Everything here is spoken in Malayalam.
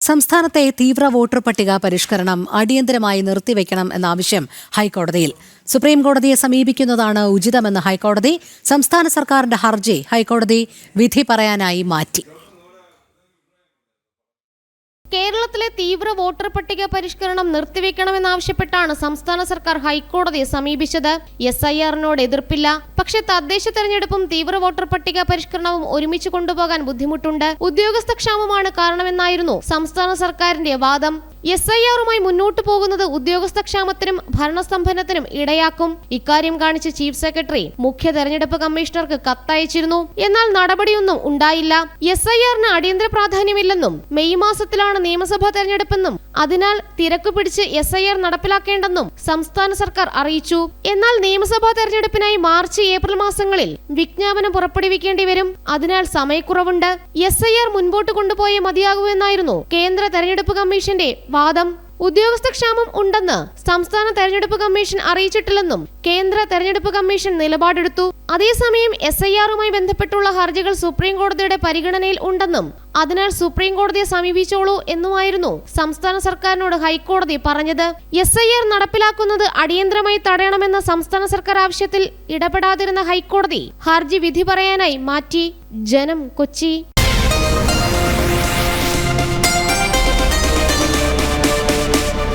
സംസ്ഥാനത്തെ തീവ്ര വോട്ടർ പട്ടിക പരിഷ്കരണം അടിയന്തരമായി നിർത്തിവെക്കണം എന്ന ആവശ്യം ഹൈക്കോടതിയിൽ. സുപ്രീം കോടതിയെ സമീപിക്കുന്നതാണ് ഉചിതമെന്ന് ഹൈക്കോടതി. സംസ്ഥാന സർക്കാരിന്റെ ഹർജി ഹൈക്കോടതി വിധി പറയാനായി മാറ്റി. കേരളത്തിലെ തീവ്ര വോട്ടർ പട്ടിക പരിഷ്കരണം നിർത്തിവെക്കണമെന്നാവശ്യപ്പെട്ടാണ് സംസ്ഥാന സർക്കാർ ഹൈക്കോടതിയെ സമീപിച്ചത്. എസ് ഐ ആറിനോട് എതിർപ്പില്ല. പക്ഷേ തദ്ദേശ തെരഞ്ഞെടുപ്പും തീവ്ര വോട്ടർ പട്ടിക പരിഷ്കരണവും ഒരുമിച്ച് കൊണ്ടുപോകാൻ ബുദ്ധിമുട്ടുണ്ട്. ഉദ്യോഗസ്ഥ ക്ഷാമമാണ് കാരണമെന്നായിരുന്നു സംസ്ഥാന സർക്കാരിന്റെ വാദം. എസ് ഐ ആറുമായി മുന്നോട്ടു പോകുന്നത് ഉദ്യോഗസ്ഥ ക്ഷാമത്തിനും ഭരണസ്തംഭനത്തിനും ഇടയാക്കും. ഇക്കാര്യം കാണിച്ച് ചീഫ് സെക്രട്ടറി മുഖ്യ തെരഞ്ഞെടുപ്പ് കമ്മീഷണർക്ക് കത്തയച്ചിരുന്നു. എന്നാൽ നടപടിയൊന്നും ഉണ്ടായില്ല. എസ് ഐ ആറിന് അടിയന്തര പ്രാധാന്യമില്ലെന്നും മെയ് മാസത്തിലാണ് നിയമസഭാ തെരഞ്ഞെടുപ്പെന്നും അതിനാൽ തിരക്ക് പിടിച്ച് എസ് ഐ ആർ നടപ്പിലാക്കേണ്ടെന്നും സംസ്ഥാന സർക്കാർ അറിയിച്ചു. എന്നാൽ നിയമസഭാ തെരഞ്ഞെടുപ്പിനായി മാർച്ച് ഏപ്രിൽ മാസങ്ങളിൽ വിജ്ഞാപനം പുറപ്പെടുവിക്കേണ്ടി വരും. അതിനാൽ സമയക്കുറവുണ്ട്. എസ് ഐ ആർ മുൻപോട്ട് കൊണ്ടുപോയേ മതിയാകൂ എന്നായിരുന്നു കേന്ദ്ര തെരഞ്ഞെടുപ്പ് കമ്മീഷന്റെ വാദം. ഉദ്യോഗസ്ഥ ക്ഷാമം ഉണ്ടെന്ന് സംസ്ഥാന തെരഞ്ഞെടുപ്പ് കമ്മീഷൻ അറിയിച്ചിട്ടില്ലെന്നും കേന്ദ്ര തെരഞ്ഞെടുപ്പ് കമ്മീഷൻ നിലപാടെടുത്തു. അതേസമയം എസ് ഐ ആറുമായി ബന്ധപ്പെട്ടുള്ള ഹർജികൾ സുപ്രീം കോടതിയുടെ പരിഗണനയിൽ ഉണ്ടെന്നും അതിനാൽ സുപ്രീം കോടതിയെ സമീപിച്ചോളൂ എന്നുമായിരുന്നു സംസ്ഥാന സർക്കാരിനോട് ഹൈക്കോടതി പറഞ്ഞത്. എസ് ഐ ആർ നടപ്പിലാക്കുന്നത് അടിയന്തരമായി തടയണമെന്ന സംസ്ഥാന സർക്കാർ ആവശ്യത്തിൽ ഇടപെടാതിരുന്ന ഹൈക്കോടതി ഹർജി വിധി പറയാനായി മാറ്റി. ജനം കൊച്ചി.